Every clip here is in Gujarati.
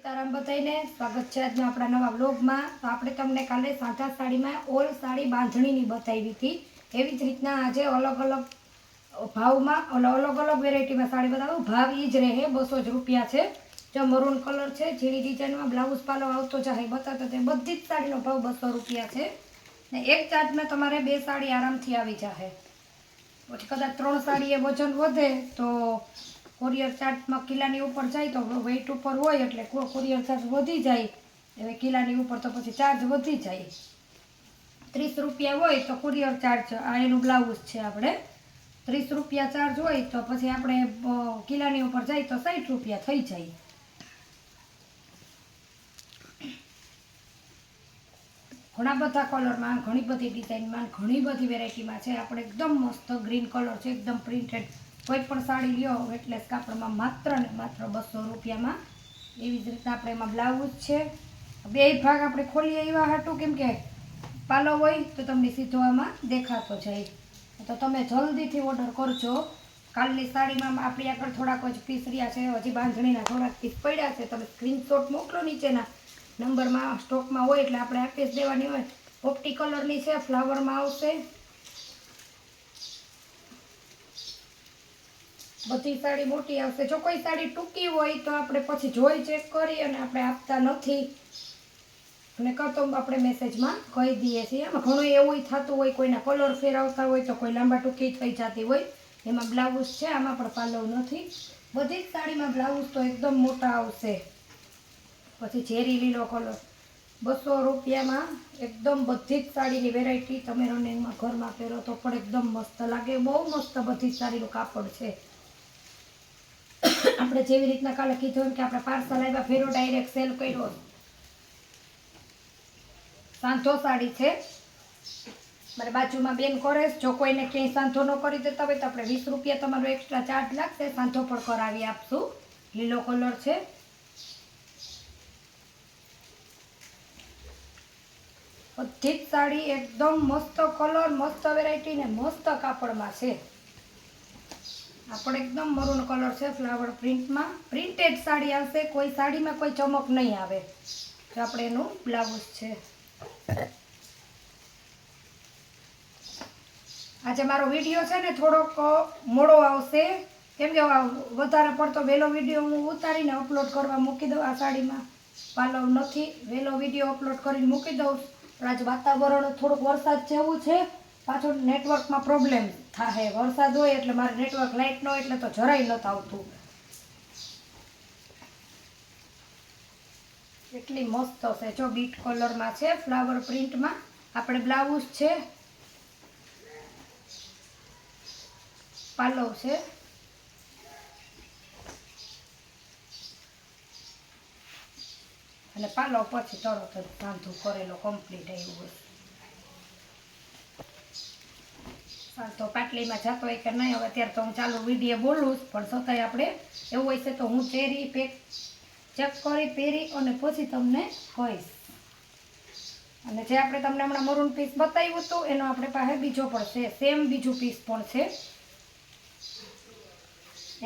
સીતારામ બધાઈને સ્વાગત છે આજના આપણા નવા બ્લોગમાં તો આપણે તમને કાલે સાધા સાડીમાં ઓલ સાડી બાંધણીની બતાવી હતી. એવી જ રીતના આજે અલગ અલગ ભાવમાં અલગ અલગ વેરાયટીમાં સાડી બતાવું. ભાવ એ જ રહે, બસો જ રૂપિયા છે. જો મરૂન કલર છે જેવી ડિઝાઇનમાં બ્લાઉઝ પાલો આવતો જાય બતાવતો તે બધી જ સાડીનો ભાવ બસો રૂપિયા છે. ને એક ચાર્જમાં તમારે બે સાડી આરામથી આવી જશે પછી કદાચ ત્રણ સાડી એ વજન વધે તો કોરિયર ચાર્જમાં કિલ્લાની ઉપર જાય તો વેઇટ ઉપર હોય એટલે કુરિયર ચાર્જ વધી જાય. હવે કિલ્લાની ઉપર તો પછી ચાર્જ વધી જાય. ત્રીસ રૂપિયા હોય તો કુરિયર ચાર્જ આ એનું બ્લાઉઝ છે આપણે. ત્રીસ રૂપિયા ચાર્જ હોય તો પછી આપણે કિલ્લાની ઉપર જાય તો સાઠ રૂપિયા થઈ જાય. ઘણા બધા કલરમાં ઘણી બધી ડિઝાઇનમાં ઘણી બધી વેરાયટીમાં છે. આપણે એકદમ મસ્ત ગ્રીન કલર છે, એકદમ પ્રિન્ટેડ કોઈ પણ સાડી લ્યો એટલે કાપડમાં માત્ર ને માત્ર બસો રૂપિયામાં. એવી જ રીતના આપણે એમાં બ્લાઉઝ છે. બે ભાગ આપણે ખોલીએ એવા હતું કેમ કે પાલો હોય તો તમને સીધો આમાં દેખાતો જાય. તો તમે જલ્દીથી ઓર્ડર કરજો. કાલની સાડીમાં આપણી આગળ થોડાક જ પીસ રહ્યા છે, હજી બાંધણીના થોડાક પીસ પડ્યા છે. તમે સ્ક્રીનશોટ મોકલો નીચેના નંબરમાં સ્ટોકમાં હોય એટલે આપણે આપી દેવાની હોય. ઓપ્ટી કલરની છે ફ્લાવરમાં આવશે. બધી સાડી મોટી આવશે. જો કોઈ સાડી ટૂંકી હોય તો આપણે પછી જોઈ ચેક કરી અને આપણે આપતા નથી. અને કરતો આપણે મેસેજમાં કહી દઈએ છીએ. એમાં ઘણું એવું થતું હોય, કોઈના કલર ફેરવતા હોય તો કોઈ લાંબા ટૂંકી થઈ જતી હોય. એમાં બ્લાઉઝ છે, આમાં પણ પાલવ નથી. બધી જ સાડીમાં બ્લાઉઝ તો એકદમ મોટા આવશે. પછી ઝેરી લીલો કલર બસો રૂપિયામાં એકદમ બધી જ સાડીની વેરાયટી તમે રનિંગમાં ઘરમાં પહેરો તો પણ એકદમ મસ્ત લાગે. બહુ મસ્ત બધી જ સાડીનું કાપડ છે. આપણે જેવી રીતના કાલે કીધું એમ કે આપણે પાર્સલ આવ્યા ફેરો ડાયરેક્ટ સેલ કર્યો. સાંધો સાડી છે. મારે બાજુમાં બેન કરે. જો કોઈને ક્યાંય સાંધો ન કરી દેતા હોય તો આપણે વીસ રૂપિયા તમારો એક્સ્ટ્રા ચાર્જ લાગશે. સાંધો પણ કરાવી આપશું. લીલો કલર છે. બધી જ સાડી એકદમ મસ્ત કલર મસ્ત વેરાયટી ને મસ્ત કાપડમાં છે. આ પણ એકદમ મરૂન કલર છે ફ્લાવર પ્રિન્ટમાં પ્રિન્ટેડ સાડી આવશે, કોઈ સાડીમાં કોઈ ચમક નહીં આવે. તો આપણે એનું બ્લાઉઝ છે. આજે મારો વીડિયો છે ને થોડોક મોડો આવશે. કેમ કે વધારે પડતો વહેલો વીડિયો હું ઉતારીને અપલોડ કરવા મૂકી દઉં આ સાડીમાં. પાલવ નથી વહેલો વીડિયો અપલોડ કરીને મૂકી દઉં. પણ આજે વાતાવરણ થોડુંક વરસાદ જેવું છે. પાછું નેટવર્કમાં પ્રોબ્લેમ થાય વરસાદ હોય એટલે મારે નેટવર્ક લાઇટ ન હોય એટલે તો જરાય નથી આવતું એટલી મસ્ત છે. જો બીટ કલરમાં છે ફ્લાવર પ્રિન્ટમાં આપણે બ્લાઉઝ છે પાલવ છે. અને પાલવ પછી તરત જ સાંધું કરેલો કમ્પ્લીટ આવ્યું હોય. સાંધો પાટલીમાં જતો હોય કે નહીં, હવે અત્યારે તો હું ચાલુ વીડિયો બોલું પણ છતાંય આપણે એવું હોય છે તો હું ચેરી પેક ચેક કરી, પહેરી અને પછી તમને કહીશ. અને જે આપણે તમને હમણાં મરૂન પીસ બતાવ્યું હતું, એનો આપણે પાસે બીજો પણ છે સેમ બીજું પીસ પણ છે.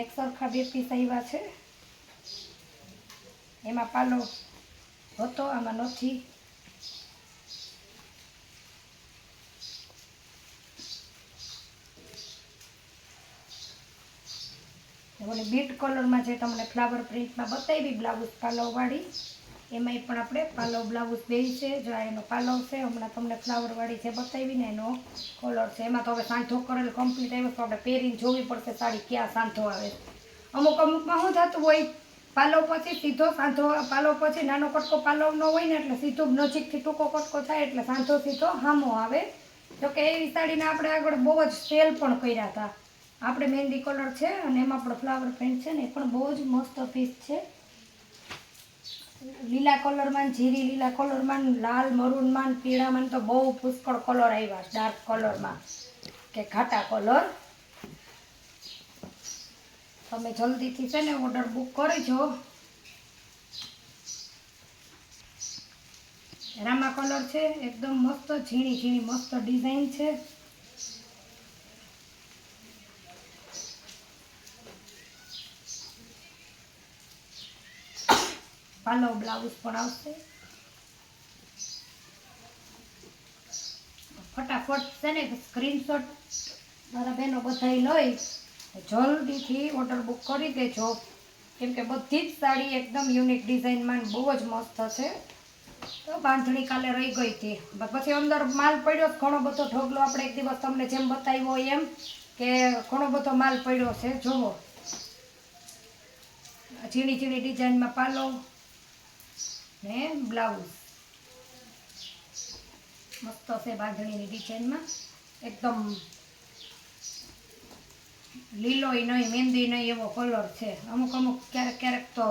એક સરખા બે પીસ આવ્યા છે. એમાં પાલો હતો, આમાં નથી. ઓલી બીટ કલરમાં જે તમને ફ્લાવર પ્રિન્ટમાં બતાવી, બ્લાઉઝ પાલવવાળી, એમાંય પણ આપણે પાલવ બ્લાઉઝ બે છે, જો આ એનો પાલવ છે, હમણાં તમને ફ્લાવરવાળી જે બતાવી ને એનો કલર છે. એમાં તો હવે સાંઠો કરેલ કમ્પ્લીટ આવ્યો, તો આપણે પહેરીને જોવી પડશે સાડી ક્યાં સાંધો આવે. અમુક અમુકમાં શું થતું હોય, પાલવ પછી સીધો સાંધો, પાલવ પછી નાનો કટકો પાલવ ન હોય ને એટલે સીધો નજીકથી ટૂંકો કટકો થાય એટલે સાંધો સીધો હામો આવે. જોકે એવી સાડીને આપણે આગળ બહુ જ સેલ પણ કર્યા હતા. આપણે મહેંદી કલર છે અને એમાં પણ ફ્લાવર પ્રિન્ટ છે ને એ પણ બહુ જ મસ્ત પીસ છે. લીલા કલરમાં ઝીરી લીલા કલરમાં લાલ મરૂનમાં પીળામાં તો બહુ પુષ્કળ કલર આવ્યા ડાર્ક કલરમાં. કે ઘાટા કલર. તમે જલ્દીથી છે ને ઓર્ડર બુક કરજો. રામા કલર છે, એકદમ મસ્ત ઝીણી ઝીણી મસ્ત ડિઝાઇન છે. પાલવ બ્લાઉઝ પણ આવશે. ફટાફટ છે ને સ્ક્રીનશોટ મારા બહેનો બધાય લઈ જલ્દીથી ઓર્ડર બુક કરી દેજો. કેમ કે બધી જ સાડી એકદમ યુનિક ડિઝાઇનમાં બહુ જ મસ્ત છે. તો બાંધણી કાલે રહી ગઈ હતી. પછી અંદર માલ પડ્યો ઘણો બધો ઢોકલો આપણે એક દિવસ તમને જેમ બતાવ્યો એમ કે ઘણો બધો માલ પડ્યો છે. જુઓ. ઝીણી ઝીણી ડિઝાઇનમાં પાલો. ને બ્લાઉઝ. મસ્ત છે બાંધણીની ડિઝાઇનમાં. એકદમ લીલોય નહીં, મહેંદી નહીં એવો કલર છે. અમુક અમુક ક્યારેક ક્યારેક તો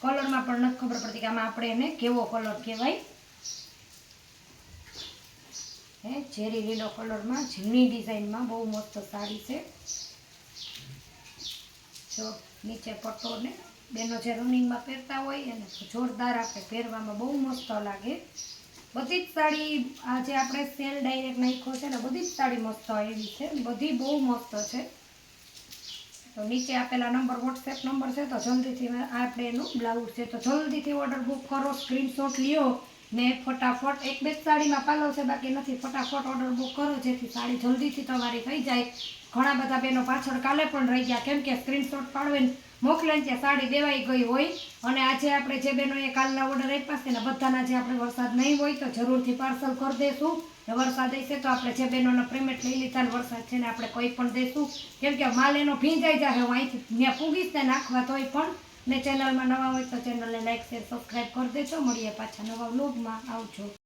કલરમાં પણ નથી ખબર પડતી કે આમાં આપણે એને કેવો કલર કહેવાય. હે, ઝેરી લીલો કલરમાં, ઝીણી ડિઝાઇનમાં બહુ મસ્ત સાડી છે. જો નીચે પટ્ટો ને બેનો જે રનિંગમાં પહેરતા હોય એને જોરદાર આપણે પહેરવામાં બહુ મસ્ત લાગે. બધી જ સાડી આ જે આપણે સેલ ડાયરેક્ટ નાખ્યો છે ને, બધી જ સાડી મસ્ત એવી છે બધી બહુ મસ્ત છે. તો નીચે આપેલા નંબર વોટ્સએપ નંબર છે, તો જલ્દીથી આપણે એનું બ્લાઉઝ છે. તો જલ્દીથી ઓર્ડર બુક કરો સ્ક્રીનશોટ લ્યો. ને ફટાફટ એક બે સાડીમાં પાલો છે, બાકી નથી. ફટાફટ ઓર્ડર બુક કરો, જેથી સાડી જલ્દીથી તમારી થઈ જાય. ઘણા બધા બહેનો પાછળ કાલે પણ રહી ગયા. કેમ કે સ્ક્રીનશોટ પાડવીને મોકલે ને ત્યાં સાડી દેવાઈ ગઈ હોય. અને આજે આપણે જે બહેનોએ કાલના ઓર્ડર આપ્યા છે ને, બધાના જે આપણે વરસાદ નહીં હોય તો જરૂરથી પાર્સલ કરી દઈશું ને વરસાદ હશે તો આપણે જે બહેનોના પેમેન્ટ લઈ લીધા ને વરસાદ છે ને આપણે કોઈ પણ દઈશું કેમ કે માલ એનો ભીંજાઈ જાય હું અહીંથી મેં પૂગીશ ને નાખવા તોય પણ. ને ચેનલમાં નવા હોય તો ચેનલને લાઈક શેર સબસ્ક્રાઈબ કરી દેજો. મળીએ પાછા નવા વ્લોગમાં આવજો.